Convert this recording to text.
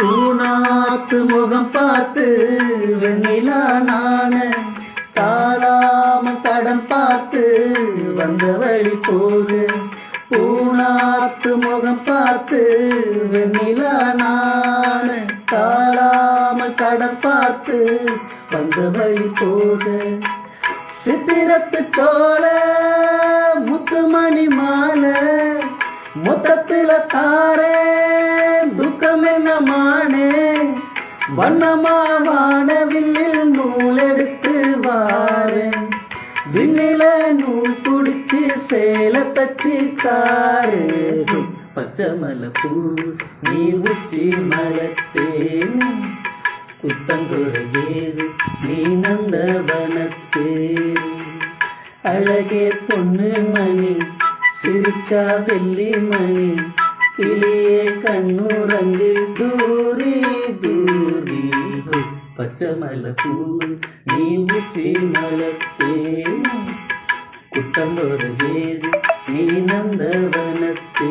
பூனாத்து முகம் பார்த்து வெண்ணிலா நான தாளாம தடம் பார்த்து வந்த வழி போது. பூனாத்து முகம் பார்த்து வெண்ணிலா நான தாளாமல் தடம் பார்த்து வந்த வழி போது. சித்திரத்து சோழ முத்துமணி மாலை மொத்தத்துல தாரே துக்கம் என்ன வண்ணமாவான வில்லில் வானவில்லில் நூல் எடுத்து வாரு. விண்ணில நூல் குடிச்சு சேல தச்சு தாரு. பச்சை பூ நீ உச்சி மலத்தேன் குத்தங்குறையேது நீ நந்தவனத்தேன் அழகே பொண்ணு மணி சிரிச்சா வெள்ளி மணி கிளியே கண்ணுரங்கு பச்சமல தூவல் நீ உச்சி மலத்தேனும் குட்டம்பொரு வேறு நீ நந்தவனத்தே.